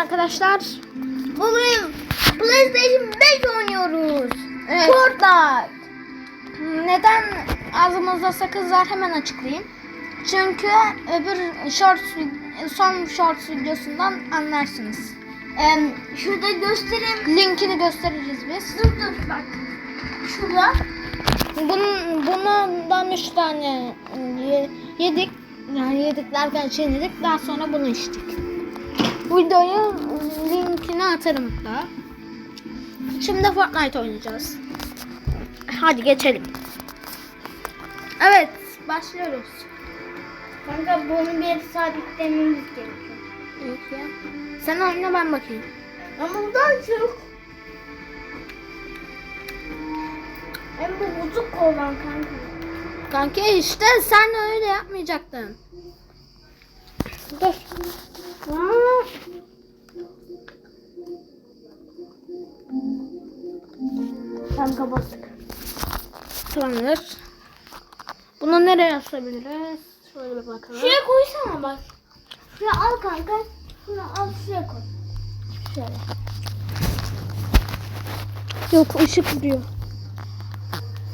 arkadaşlar. Bugün PlayStation 5 oynuyoruz. Evet. Fortnite. Neden ağzımızda sakız var hemen açıklayayım. Çünkü öbür shorts, son shorts videosundan anlarsınız. Em, şurada göstereyim. Linkini gösteririz biz. Dur dur bak. Şurada. Bunun, bundan 3 tane ye- yedik. Yani yedik derken çiğnedik. Daha sonra bunu içtik. Videoyu linkini atarım da. Şimdi Fortnite oynayacağız. Hadi geçelim. Evet, başlıyoruz. Kanka bunu bir sabitlememiz gerekiyor. Evet ya. Sen oyna ben bakayım. Ama bundan çok. Hem bu bozuk olan kanka. Kanki işte sen öyle yapmayacaktın. Dur. Kanka bastık. Tamamdır. Bunu nereye asabiliriz? Şöyle bir bakalım. Şuraya koysana bak. Şuraya al kanka. Şunu al şuraya koy. Şöyle. Yok ışık vuruyor.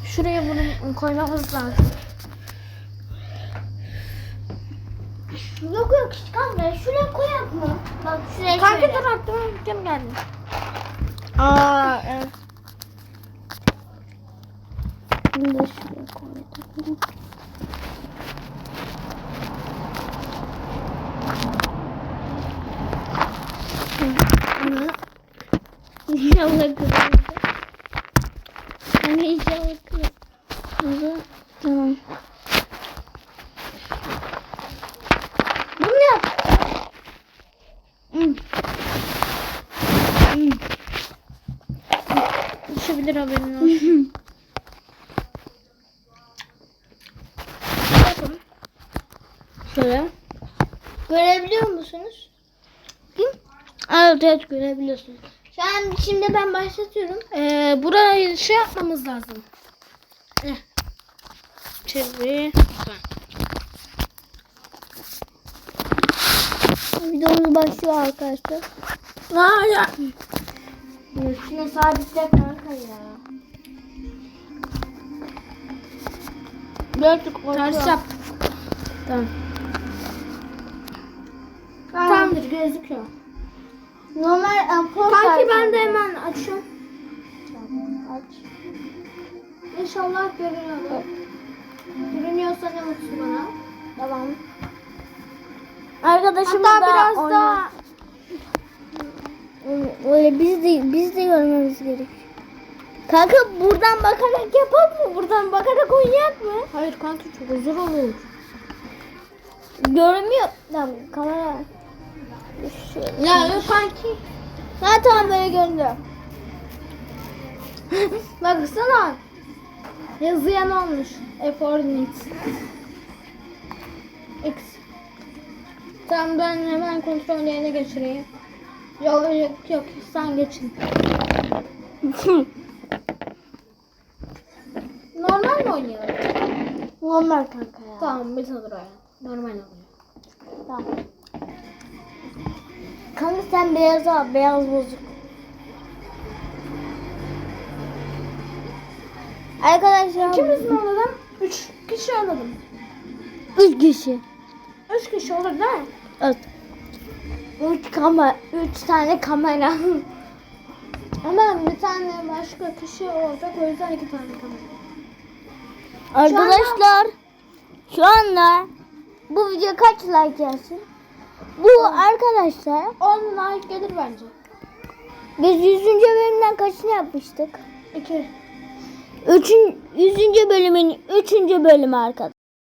Şuraya bunu koymamız lazım. Yok yok kanka şuraya koyak mı? Bak şuraya şöyle. dur aklıma kim geldi? Aa evet. Bunu da şuraya koydum. İnşallah kızım. Hani inşallah kızım. Tamam. Bunu yap. Hmm. Hmm. Düşebilir haberin olsun. Şöyle. Görebiliyor musunuz? Evet evet görebiliyorsunuz. Şu an şimdi ben başlatıyorum. Ee, burayı şey yapmamız lazım. Eh. Çevir. Videomuz başlıyor arkadaşlar. Aa ya. Şunu sabitle kanka ya. Birazcık Ters yap. Tamam. Tamamdır gözüküyor. Normal ampul Kanki ben de hemen açıyorum. Aç. İnşallah görünüyor. Görünüyorsa ne mutlu bana. Tamam. Arkadaşım Hatta da biraz oyna- daha Öyle biz de biz de görmemiz gerek. Kanka buradan bakarak yapak mı? Buradan bakarak oynayak mı? Hayır kanka çok zor olur. Görünmüyor. Tamam kamera. Ya yok kanki. Tamam böyle görünüyor. Baksana. Yazıyan olmuş. Efornit. X. Tamam ben hemen kontrol yerine geçireyim. Yok yok yok sen geçin. Normal mi oynayalım? Normal kanka ya. Tamam biz olur öyle. Normal oluyor. Tamam. Kanka sen beyaz al. Beyaz bozuk. Arkadaşlar. İkimiz mi alalım? Üç kişi alalım. Üç kişi. Üç kişi olur değil mi? Evet. Üç kamera. Üç tane kamera. Ama bir tane başka kişi olacak o yüzden iki tane kamera. Arkadaşlar. Şu anda bu video kaç like gelsin? Bu arkadaşlar 10 like gelir bence. biz 100. bölümden kaçını yapmıştık? İki. Üçün, 100. bölümün 3. bölümü arkadaşlar.